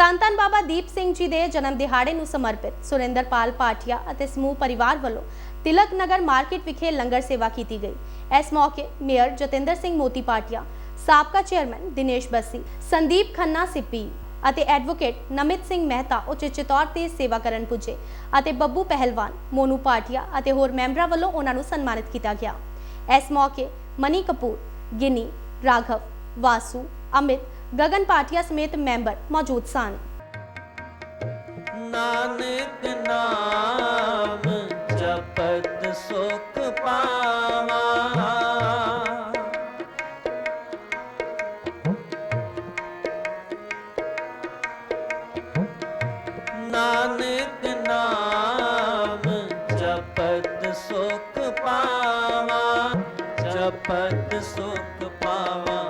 ਧੰਨ ਧੰਨ ਬਾਬਾ ਦੀਪ ਸਿੰਘ ਜੀ ਦੇ ਜਨਮ ਦਿਹਾੜੇ ਨੂੰ ਸਮਰਪਿਤ ਸੁਰਿੰਦਰਪਾਲ ਪਾਟਿਆ ਅਤੇ ਸਮੂਹ ਪਰਿਵਾਰ ਵੱਲੋਂ ਤਿਲਕ ਨਗਰ ਮਾਰਕੀਟ ਵਿਖੇ ਲੰਗਰ ਸੇਵਾ ਕੀਤੀ ਗਈ। ਇਸ ਮੌਕੇ ਮੇਅਰ ਜਤਿੰਦਰ ਸਿੰਘ ਮੋਤੀ ਪਾਟਿਆ ਸਾਬਕਾ ਚੇਅਰਮੈਨ ਦਿਨੇਸ਼ ਬੱਸੀ, ਸੰਦੀਪ ਖੰਨਾ ਸਿੱਪੀ ਅਤੇ ਐਡਵੋਕੇਟ ਨਮਿਤ ਸਿੰਘ ਮਹਿਤਾ ਉਚੇਚੇ ਤੌਰ ਤੇ ਸੇਵਾ ਕਰਨ ਪੁੱਜੇ ਅਤੇ ਬੱਬੂ ਪਹਿਲਵਾਨ, ਮੋਨੂ ਪਾਟਿਆ ਅਤੇ ਹੋਰ ਮੈਂਬਰਾਂ ਵੱਲੋਂ ਉਹਨਾਂ ਨੂੰ ਸਨਮਾਨਿਤ ਕੀਤਾ ਗਿਆ। ਇਸ ਮੌਕੇ ਮਨੀ ਕਪੂਰ, ਗਿਨੀ, ਰਾਘਵ, ਵਾਸੂ, ਅਮਿਤ ਗਗਨ ਪਾਟਿਆ ਸਮੇਤ ਮੈਂਬਰ ਮੌਜੂਦ ਸਨ। ਨਾਨਕ ਨਾਮ ਜਪਤ ਸੁਖ ਪਾਵਾ। ਨਾਨਕ ਨਾਮ ਜਪਤ ਸੁਖ ਪਾਵਾ, ਜਪਤ ਸੁਖ ਪਾਵਾ।